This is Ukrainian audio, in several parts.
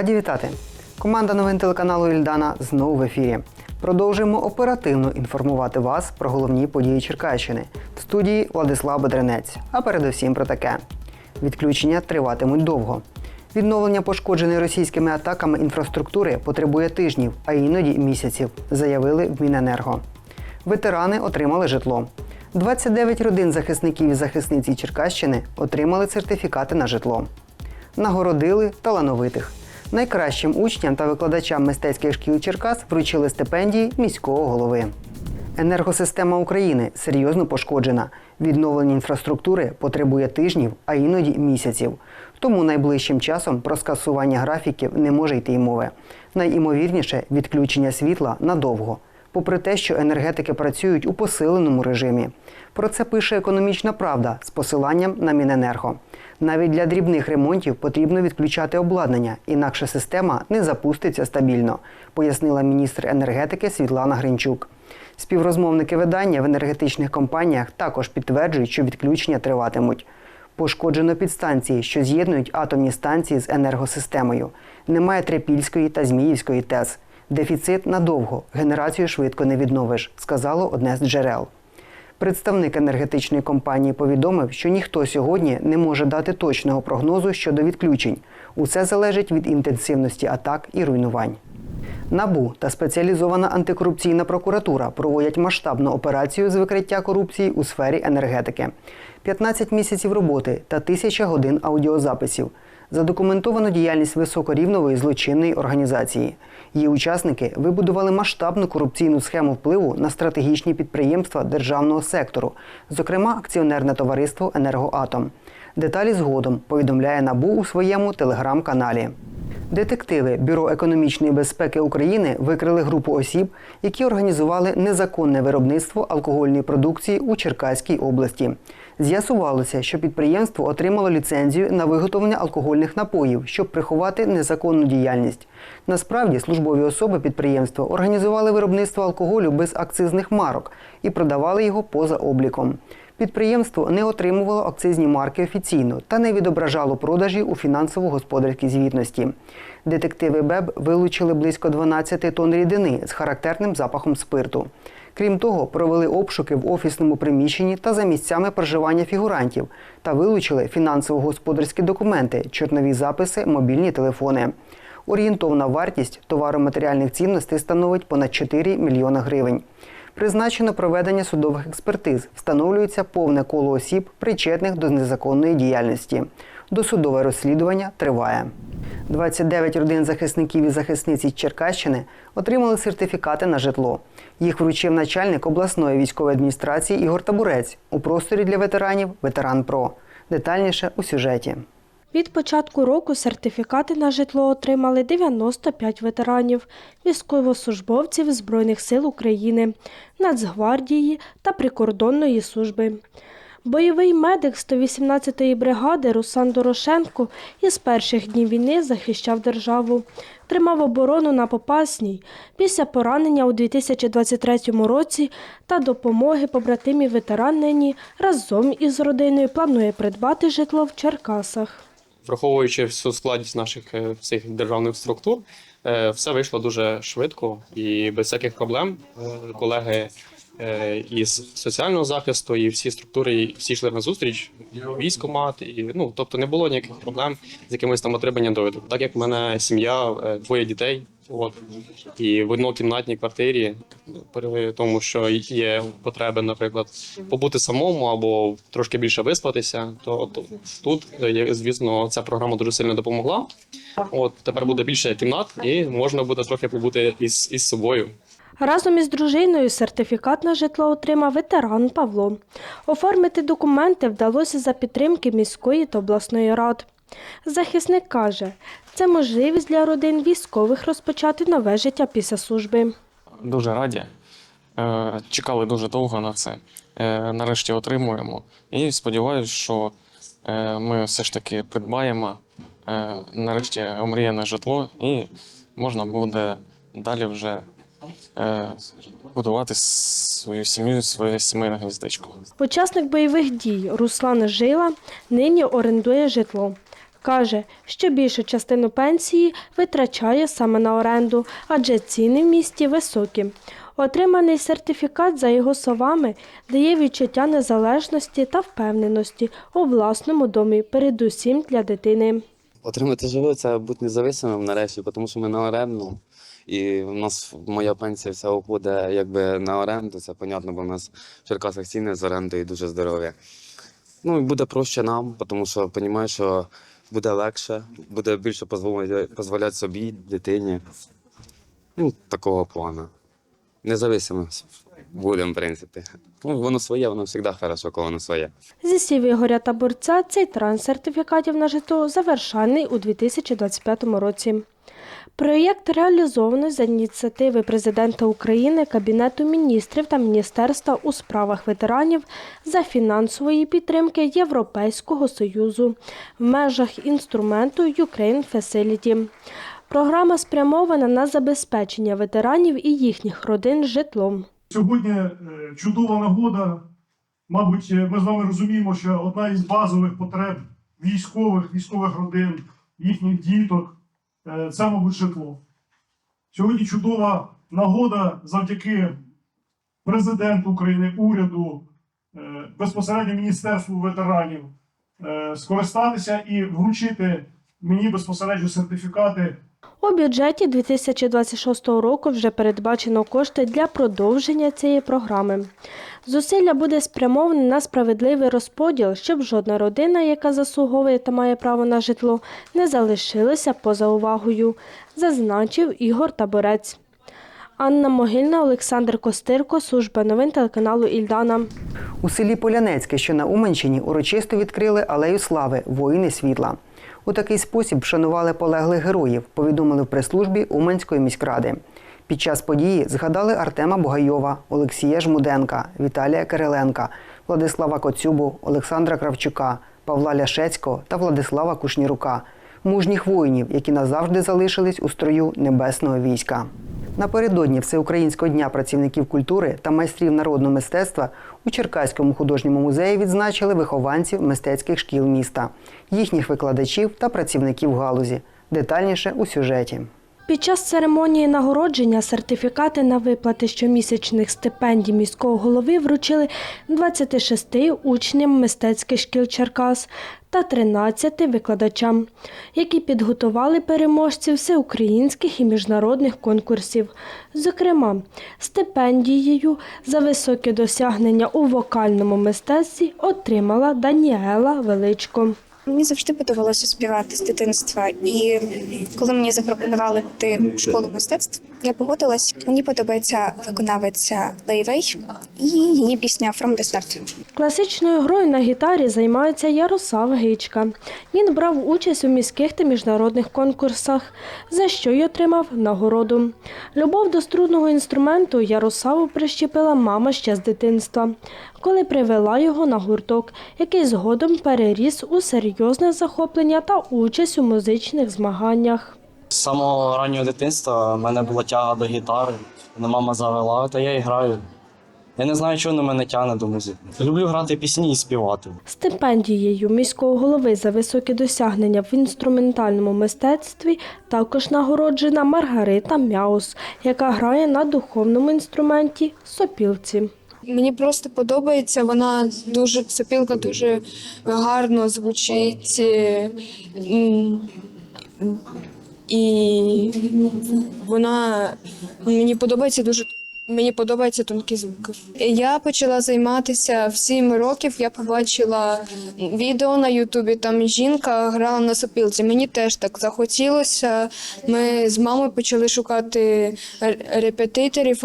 Раді вітати! Команда новин телеканалу Ільдана знову в ефірі. Продовжуємо оперативно інформувати вас про головні події Черкащини. В студії Владислав Бедренець. А передусім про таке: відключення триватимуть довго. Відновлення пошкодженої російськими атаками інфраструктури потребує тижнів, а іноді місяців, заявили в Міненерго. Ветерани отримали житло. 29 родин захисників і захисниць із Черкащини отримали сертифікати на житло. Нагородили талановитих. Найкращим учням та викладачам мистецьких шкіл Черкас вручили стипендії міського голови. Енергосистема України серйозно пошкоджена. Відновлення інфраструктури потребує тижнів, а іноді місяців. Тому найближчим часом про скасування графіків не може йти й мови. Найімовірніше відключення світла надовго. Попри те, що енергетики працюють у посиленому режимі. Про це пише економічна правда з посиланням на Міненерго. Навіть для дрібних ремонтів потрібно відключати обладнання, інакше система не запуститься стабільно, пояснила міністр енергетики Світлана Гринчук. Співрозмовники видання в енергетичних компаніях також підтверджують, що відключення триватимуть. Пошкоджено підстанції, що з'єднують атомні станції з енергосистемою. Немає Трипільської та Зміївської ТЕС. Дефіцит надовго, генерацію швидко не відновиш, сказало одне з джерел. Представник енергетичної компанії повідомив, що ніхто сьогодні не може дати точного прогнозу щодо відключень. Усе залежить від інтенсивності атак і руйнувань. НАБУ та спеціалізована антикорупційна прокуратура проводять масштабну операцію з викриття корупції у сфері енергетики. 15 місяців роботи та тисяча годин аудіозаписів. Задокументовано діяльність високорівнової злочинної організації. Її учасники вибудували масштабну корупційну схему впливу на стратегічні підприємства державного сектору, зокрема акціонерне товариство Енергоатом. Деталі згодом повідомляє НАБУ у своєму телеграм-каналі. Детективи Бюро економічної безпеки України викрили групу осіб, які організували незаконне виробництво алкогольної продукції у Черкаській області. З'ясувалося, що підприємство отримало ліцензію на виготовлення алкогольних напоїв, щоб приховати незаконну діяльність. Насправді, службові особи підприємства організували виробництво алкоголю без акцизних марок і продавали його поза обліком. Підприємство не отримувало акцизні марки офіційно та не відображало продажі у фінансово-господарській звітності. Детективи БЕБ вилучили близько 12 тонн рідини з характерним запахом спирту. Крім того, провели обшуки в офісному приміщенні та за місцями проживання фігурантів та вилучили фінансово-господарські документи, чорнові записи, мобільні телефони. Орієнтовна вартість товаро-матеріальних цінностей становить понад 4 мільйона гривень. Призначено проведення судових експертиз. Встановлюється повне коло осіб, причетних до незаконної діяльності. Досудове розслідування триває. 29 родин захисників і захисниць із Черкащини отримали сертифікати на житло. Їх вручив начальник обласної військової адміністрації Ігор Табурець у просторі для ветеранів Ветеран Про. Детальніше у сюжеті. Від початку року сертифікати на житло отримали 95 ветеранів, військовослужбовців Збройних сил України, Нацгвардії та прикордонної служби. Бойовий медик 118-ї бригади Руслан Дорошенко із перших днів війни захищав державу, тримав оборону на Попасній після поранення у 2023 році та допомоги побратимів ветеран нині разом із родиною планує придбати житло в Черкасах. Враховуючи всю складність наших е, всіх державних структур, е, все вийшло дуже швидко і без всяких проблем. Е, Колеги із соціального захисту і всі структури, всі йшли на зустріч, військомат, і ну тобто не було ніяких проблем з якимось там отриманням довідок. Так як в мене сім'я, двоє дітей. От і в однокімнатній квартирі, при тому, що є потреби, наприклад, побути самому або трошки більше виспатися, то, то тут, е, звісно, ця програма дуже сильно допомогла. От тепер буде більше кімнат, і можна буде трохи побути із, із собою. Разом із дружиною сертифікат на житло отримав ветеран Павло. Оформити документи вдалося за підтримки міської та обласної рад. Захисник каже, це можливість для родин військових розпочати нове життя після служби. Дуже раді. Е, Чекали дуже довго на це. Е, Нарешті отримуємо. І сподіваюся, що е, ми все ж таки придбаємо нарешті омріяне житло, і можна буде далі вже будувати свою сім'ю, своє сімейне гніздечко. Учасник бойових дій Руслан Жила нині орендує житло. Каже, що більшу частину пенсії витрачає саме на оренду, адже ціни в місті високі. Отриманий сертифікат, за його словами, дає відчуття незалежності та впевненості у власному домі, передусім для дитини. Отримати живе це бути незалежним нарешті, тому що ми на оренду. І в нас моя пенсія вся уходить якби на оренду. Це понятно, бо в нас в Черкасах ціни з орендою дуже здорові. Ну і буде проще нам, тому що розумію, що буде легше, буде більше дозволяти, собі, дитині. Ну, такого плану. Независимо будемо, в принципі. Ну, воно своє, воно завжди хорошо, коли воно своє. Зі слів Ігоря Табурця, цей транс сертифікатів на житло завершальний у 2025 році. Проєкт реалізовано за ініціативи президента України, Кабінету міністрів та Міністерства у справах ветеранів за фінансової підтримки Європейського Союзу в межах інструменту Ukraine Facility. Програма спрямована на забезпечення ветеранів і їхніх родин житлом. Сьогодні е, чудова нагода. Мабуть, е, ми з вами розуміємо, що одна із базових потреб військових, військових родин, їхніх діток це, мабуть, житло. Сьогодні чудова нагода завдяки президенту України, уряду, е, безпосередньо Міністерству ветеранів е, скористатися і вручити мені безпосередньо сертифікати У бюджеті 2026 року вже передбачено кошти для продовження цієї програми. Зусилля буде спрямоване на справедливий розподіл, щоб жодна родина, яка заслуговує та має право на житло, не залишилася поза увагою, зазначив Ігор Таборець. Анна Могильна, Олександр Костирко, служба новин телеканалу Ільдана. У селі Полянецьке, що на Уманщині, урочисто відкрили алею слави Воїни світла. У такий спосіб вшанували полеглих героїв, повідомили в прес-службі Уманської міськради. Під час події згадали Артема Бугайова, Олексія Жмуденка, Віталія Кириленка, Владислава Коцюбу, Олександра Кравчука, Павла Ляшецького та Владислава Кушнірука, мужніх воїнів, які назавжди залишились у строю небесного війська. Напередодні Всеукраїнського дня працівників культури та майстрів народного мистецтва у Черкаському художньому музеї відзначили вихованців мистецьких шкіл міста, їхніх викладачів та працівників галузі. Детальніше у сюжеті. Під час церемонії нагородження сертифікати на виплати щомісячних стипендій міського голови вручили 26 учням мистецьких шкіл Черкас та 13 викладачам, які підготували переможців всеукраїнських і міжнародних конкурсів. Зокрема, стипендією за високі досягнення у вокальному мистецтві отримала Даніела Величко. Мені завжди подобалося співати з дитинства, і коли мені запропонували йти в школу мистецтв, я погодилась. Мені подобається виконавиця Лейвей і її пісня From the Start. Класичною грою на гітарі займається Ярослав Гичка. Він брав участь у міських та міжнародних конкурсах, за що й отримав нагороду. Любов до струнного інструменту Ярославу прищепила мама ще з дитинства, коли привела його на гурток, який згодом переріс у серйозне захоплення та участь у музичних змаганнях. З самого раннього дитинства в мене була тяга до гітари. Мене мама завела, та я і граю. Я не знаю, чого на мене тягне до музики. Люблю грати пісні і співати. Стипендією міського голови за високі досягнення в інструментальному мистецтві також нагороджена Маргарита Мяус, яка грає на духовному інструменті сопілці. Мені просто подобається, вона дуже сопілка дуже гарно звучить. І вона мені подобається дуже. Мені подобаються тонкі звуки. Я почала займатися в 7 років. Я побачила відео на Ютубі. Там жінка грала на сопілці. Мені теж так захотілося. Ми з мамою почали шукати репетиторів.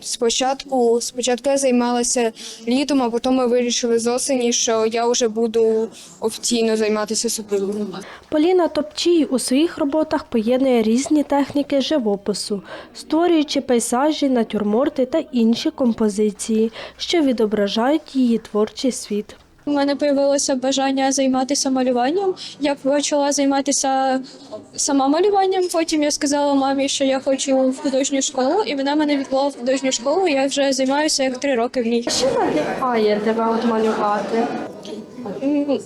Спочатку, спочатку я займалася літом, а потім ми вирішили з осені, що я вже буду офіційно займатися сопілкою. Поліна Топчій у своїх роботах поєднує різні техніки живопису, створюючи пейзажі, натюрморти та інші композиції, що відображають її творчий світ. У мене появилося бажання займатися малюванням. Я почала займатися сама малюванням. Потім я сказала мамі, що я хочу в художню школу, і вона мене відвела в художню школу. Я вже займаюся як три роки в ній. Що надихає тебе от малювати?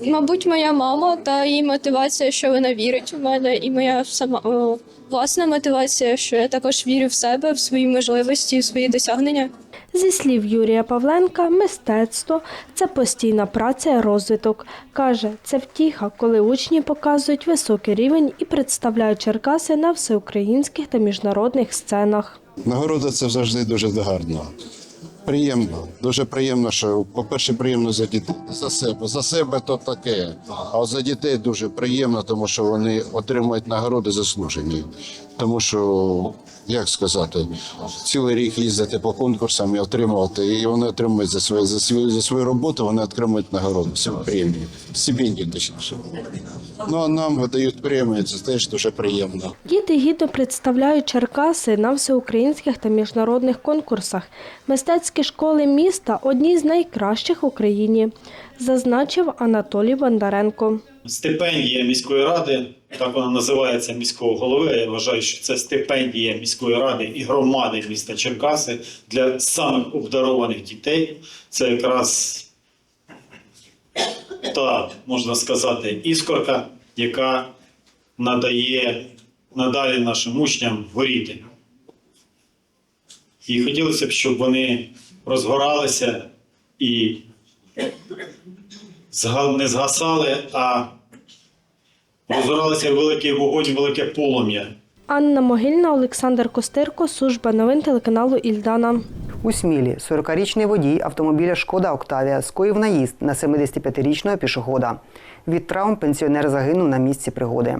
Мабуть, моя мама та її мотивація, що вона вірить у мене, і моя сама власна мотивація, що я також вірю в себе, в свої можливості, в свої досягнення. Зі слів Юрія Павленка, мистецтво це постійна праця і розвиток. Каже, це втіха, коли учні показують високий рівень і представляють Черкаси на всеукраїнських та міжнародних сценах. Нагорода це завжди дуже гарно. Приємно, дуже приємно, що, по-перше, приємно за дітей. За себе. За себе то таке. А за дітей дуже приємно, тому що вони отримують нагороди заслужені. Тому що, як сказати, цілий рік їздити по конкурсам і отримувати. І вони отримують за свою, за свою, за свою роботу, вони отримують нагороду. Всі премії. Стипендії, точніше. Ну а нам видають премії, це теж дуже приємно. Діти гідно представляють Черкаси на всеукраїнських та міжнародних конкурсах. Мистецькі школи міста одні з найкращих в Україні, зазначив Анатолій Бондаренко. Стипендія міської ради, так вона називається міського голови. Я вважаю, що це стипендія міської ради і громади міста Черкаси для самих обдарованих дітей. Це якраз та, можна сказати, іскорка, яка надає надалі нашим учням горіти. І хотілося б, щоб вони розгоралися і не згасали, а розгоралися великий вогонь, велике полум'я. Анна Могильна, Олександр Костирко, служба новин телеканалу Ільдана. У Смілі 40-річний водій автомобіля Шкода Октавія скоїв наїзд на 75-річного пішохода. Від травм пенсіонер загинув на місці пригоди.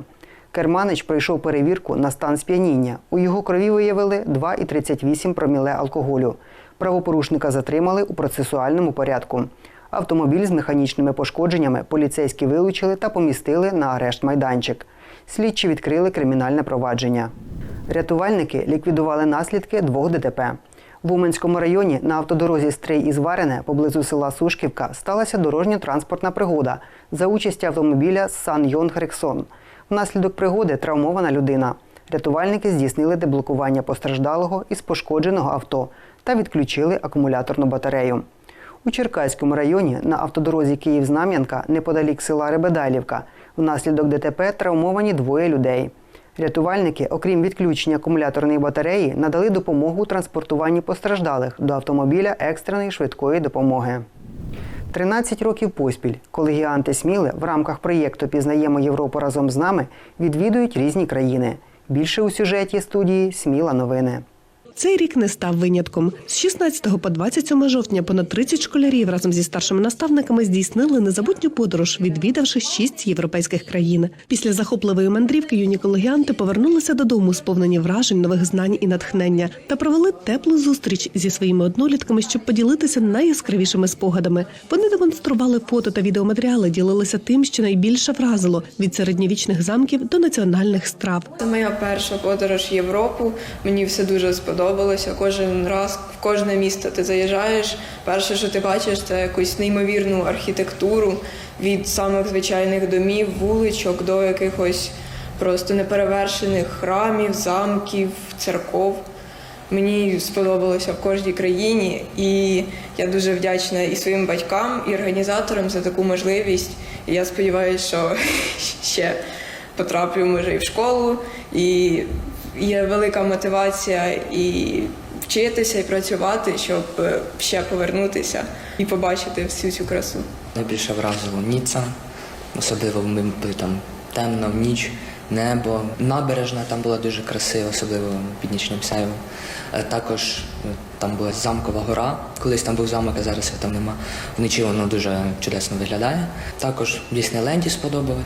Керманич пройшов перевірку на стан сп'яніння. У його крові виявили 2,38 проміле алкоголю. Правопорушника затримали у процесуальному порядку. Автомобіль з механічними пошкодженнями поліцейські вилучили та помістили на арешт майданчик. Слідчі відкрили кримінальне провадження. Рятувальники ліквідували наслідки двох ДТП. В Уманському районі на автодорозі Стрий із Варене поблизу села Сушківка сталася дорожньо-транспортна пригода за участі автомобіля Сан Йонг Рексон. Внаслідок пригоди травмована людина. Рятувальники здійснили деблокування постраждалого із пошкодженого авто та відключили акумуляторну батарею. У Черкаському районі на автодорозі Київ-Знам'янка неподалік села Ребедалівка внаслідок ДТП травмовані двоє людей. Рятувальники, окрім відключення акумуляторної батареї, надали допомогу у транспортуванні постраждалих до автомобіля екстреної швидкої допомоги. 13 років поспіль колегіанти Сміли в рамках проєкту Пізнаємо Європу разом з нами відвідують різні країни. Більше у сюжеті студії Сміла новини. Цей рік не став винятком. З 16 по 27 жовтня понад 30 школярів разом зі старшими наставниками здійснили незабутню подорож, відвідавши шість європейських країн. Після захопливої мандрівки юні колегіанти повернулися додому, сповнені вражень, нових знань і натхнення, та провели теплу зустріч зі своїми однолітками, щоб поділитися найяскравішими спогадами. Вони демонстрували фото та відеоматеріали, ділилися тим, що найбільше вразило від середньовічних замків до національних страв. Це моя перша подорож в Європу. Мені все дуже сподобалося. Кожен раз в кожне місто ти заїжджаєш. Перше, що ти бачиш, це якусь неймовірну архітектуру від самих звичайних домів, вуличок до якихось просто неперевершених храмів, замків, церков. Мені сподобалося в кожній країні, і я дуже вдячна і своїм батькам, і організаторам за таку можливість. І я сподіваюся, що ще потраплю може і в школу, і є велика мотивація і вчитися, і працювати, щоб е, ще повернутися і побачити всю цю красу. Найбільше вразило Ніца, особливо ми там темно, в ніч, небо. Набережна там була дуже красива, особливо під нічним сяйвом. Е, Також е, там була замкова гора. Колись там був замок, а зараз його там нема. Вночі воно дуже чудесно виглядає. Також в Діснейленді сподобалось.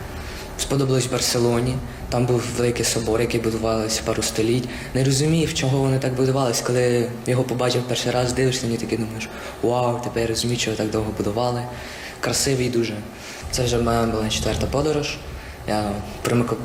Сподобалось Барселоні. Там був великий собор, який будувався пару століть. Не розумів, чого вони так будувались. Коли його побачив перший раз, дивишся, і такий думаєш, вау, тепер я розумію, чого так довго будували. Красивий дуже. Це вже в мене була четверта подорож. Я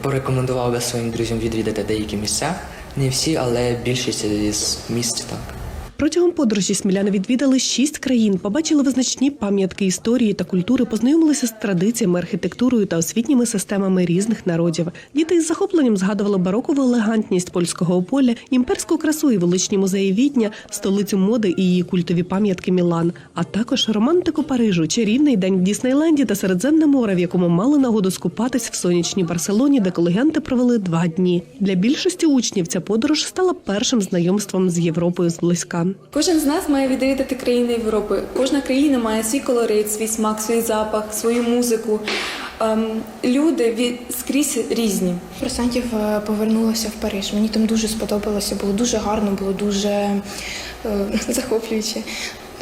порекомендував би своїм друзям відвідати деякі місця. Не всі, але більшість із місць так. Протягом подорожі сміляни відвідали шість країн, побачили визначні пам'ятки історії та культури, познайомилися з традиціями, архітектурою та освітніми системами різних народів. Діти із захопленням згадували барокову елегантність польського ополя, імперську красу і величні музеї Відня, столицю моди і її культові пам'ятки Мілан, а також романтику Парижу, чарівний день в Діснейленді та Середземне море, в якому мали нагоду скупатись в сонячній Барселоні, де колегенти провели два дні. Для більшості учнів ця подорож стала першим знайомством з Європою зблизька. Кожен з нас має відвідати країни Європи. Кожна країна має свій колорит, свій смак, свій запах, свою музику. Ем, люди від скрізь різні. Курсантів е, повернулася в Париж. Мені там дуже сподобалося, було дуже гарно, було дуже е, захоплююче.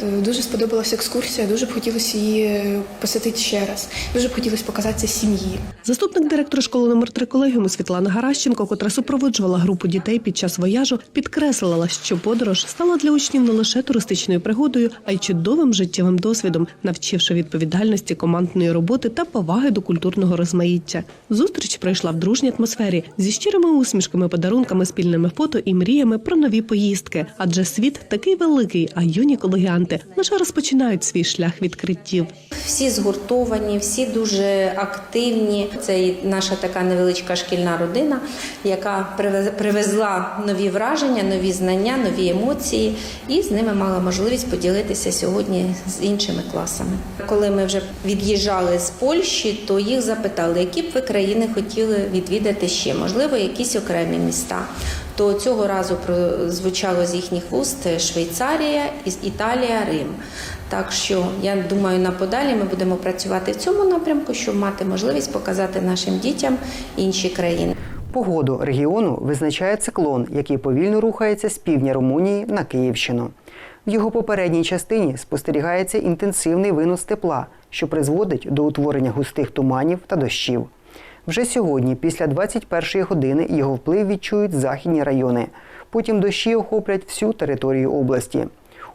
Е, Дуже сподобалася екскурсія, дуже б хотілося її е, посетити ще раз. Дуже б хотілося показати сім'ї. Заступник директора школи номер 3 колегіуму Світлана Гаращенко, котра супроводжувала групу дітей під час вояжу, підкреслила, що подорож стала для учнів не лише туристичною пригодою, а й чудовим життєвим досвідом, навчивши відповідальності командної роботи та поваги до культурного розмаїття. Зустріч пройшла в дружній атмосфері зі щирими усмішками, подарунками, спільними фото і мріями про нові поїздки. Адже світ такий великий, а юні колегіанти лише розпочинають свій шлях відкриттів. Всі згуртовані, всі дуже активні. Це наша така невеличка шкільна родина, яка привез- привезла нові враження, нові знання, нові емоції, і з ними мала можливість поділитися сьогодні з іншими класами. Коли ми вже від'їжджали з Польщі, то їх запитали, які б ви країни хотіли відвідати ще, можливо, якісь окремі міста. То цього разу прозвучало з їхніх вуст Швейцарія, Іс- Італія, Рим. Так що я думаю, на подалі ми будемо працювати в цьому напрямку, щоб мати можливість показати нашим дітям інші країни. Погоду регіону визначає циклон, який повільно рухається з півдня Румунії на Київщину. В його попередній частині спостерігається інтенсивний винос тепла, що призводить до утворення густих туманів та дощів. Вже сьогодні, після 21-ї години, його вплив відчують західні райони. Потім дощі охоплять всю територію області.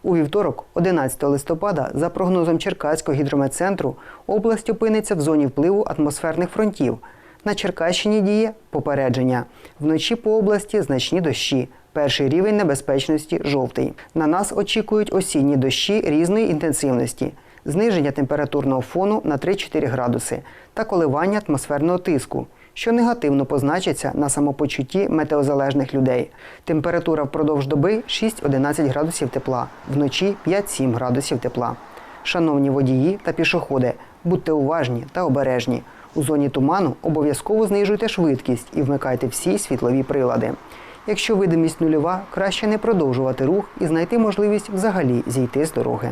У вівторок, 11 листопада, за прогнозом Черкаського гідрометцентру, область опиниться в зоні впливу атмосферних фронтів. На Черкащині діє попередження. Вночі по області значні дощі. Перший рівень небезпечності жовтий. На нас очікують осінні дощі різної інтенсивності, зниження температурного фону на 3-4 градуси та коливання атмосферного тиску, що негативно позначиться на самопочутті метеозалежних людей. Температура впродовж доби 6-11 градусів тепла, вночі 5-7 градусів тепла. Шановні водії та пішоходи, будьте уважні та обережні. У зоні туману обов'язково знижуйте швидкість і вмикайте всі світлові прилади. Якщо видимість нульова, краще не продовжувати рух і знайти можливість взагалі зійти з дороги.